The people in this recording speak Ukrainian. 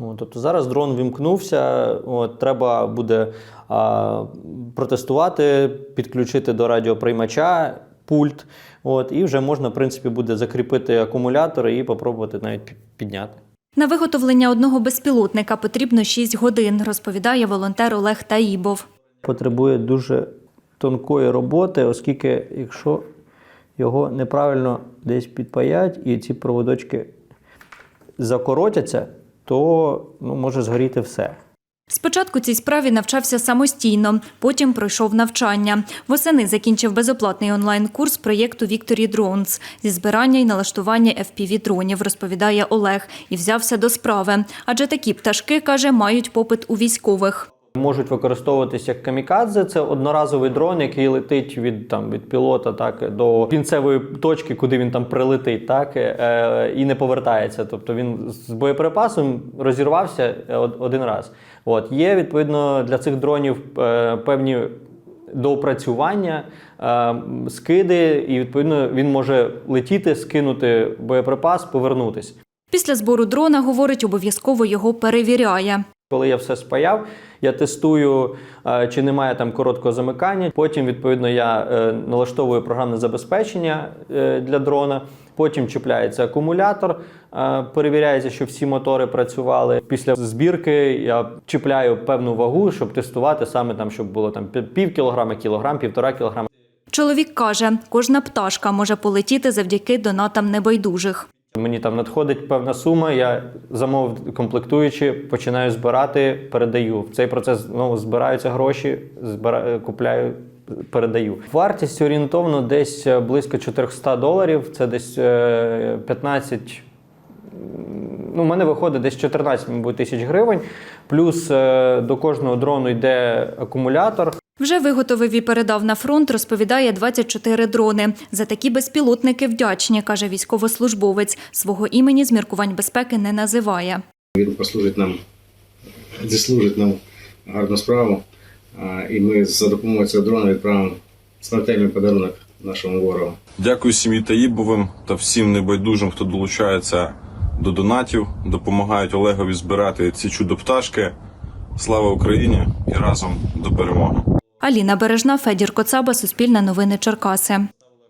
От, тобто зараз дрон вимкнувся, от, треба буде а, протестувати, підключити до радіоприймача пульт. От, і вже можна, в принципі, буде закріпити акумулятор і попробувати навіть підняти. На виготовлення одного безпілотника потрібно 6 годин, розповідає волонтер Олег Таїбов. Потребує дуже тонкої роботи, оскільки якщо його неправильно десь підпаять і ці проводочки закоротяться, то ну, може згоріти все. Спочатку цій справі навчався самостійно, потім пройшов навчання. Восени закінчив безоплатний онлайн-курс проєкту Вікторі Дронс зі збирання і налаштування FPV-дронів, розповідає Олег, і взявся до справи. Адже такі пташки, каже, мають попит у військових. Можуть використовуватися як камікадзе. Це одноразовий дрон, який летить від там від пілота, так до кінцевої точки, куди він там прилетить, так е, і не повертається. Тобто він з боєприпасом розірвався е, один раз. От є відповідно для цих дронів е, певні доопрацювання, е, скиди, і відповідно він може летіти, скинути боєприпас, повернутись. Після збору дрона, говорить, обов'язково його перевіряє. Коли я все спаяв, я тестую, е, чи немає там короткого замикання. Потім, відповідно, я е, налаштовую програмне забезпечення е, для дрона. Потім чіпляється акумулятор, перевіряється, що всі мотори працювали. Після збірки я чіпляю певну вагу, щоб тестувати саме там, щоб було там пі- пів кілограма, кілограм, півтора кілограма. Чоловік каже, кожна пташка може полетіти завдяки донатам небайдужих. Мені там надходить певна сума, я замовив комплектуючі, починаю збирати, передаю. В цей процес ну, збираються гроші, збира... купляю, передаю. Вартість орієнтовно десь е, близько 400 доларів. Це десь е, 15. Ну, у мене виходить десь 14 мабуть, тисяч гривень. Плюс е, до кожного дрону йде акумулятор. Вже виготовив і передав на фронт, розповідає 24 дрони. За такі безпілотники вдячні, каже військовослужбовець. Свого імені з міркувань безпеки не називає. Він послужить нам, зіслужить нам гарну справу. І ми за допомогою цього дрона відправимо смертельний подарунок нашому ворогу. Дякую сім'ї Таїбовим та всім небайдужим, хто долучається до донатів, допомагають Олегові збирати ці чудо-пташки. Слава Україні і разом до перемоги! Аліна Бережна, Федір Коцаба, Суспільне новини Черкаси.